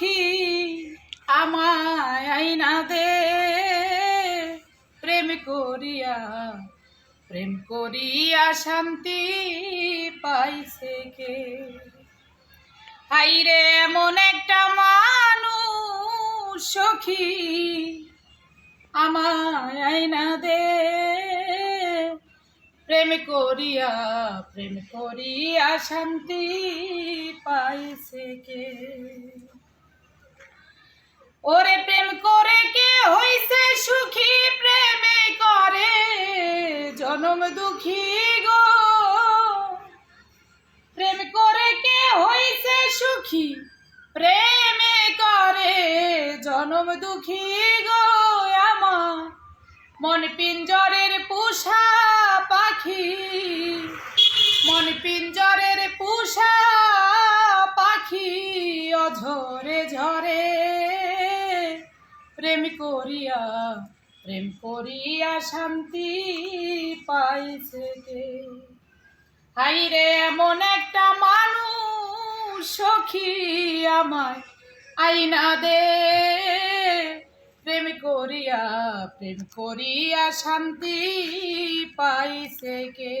পাখি আমায় আইনা দে। প্রেম করিয়া প্রেম করিয়া শান্তি পাইছে কে? হাইরে এমন একটা মানুষ সখী আমায় আইনা দে। প্রেম করিয়া প্রেম করিয়া শান্তি পাইছে কে? ওরে প্রেম করে কে হইছে সুখী প্রেমে করে? জনম দুঃখী গো। প্রেম করে কে হইছে সুখী প্রেমে করে? জনম দুঃখী গো আমার। মন পিঞ্জরের পুষা পাখি প্রেম করিয়া প্রেম করিয়া শান্তি পাইছে কে হাইরে এমন একটা মানুষ সখী আমায় আইনা দে। প্রেম করিয়া প্রেম করিয়া শান্তি পাইছে কে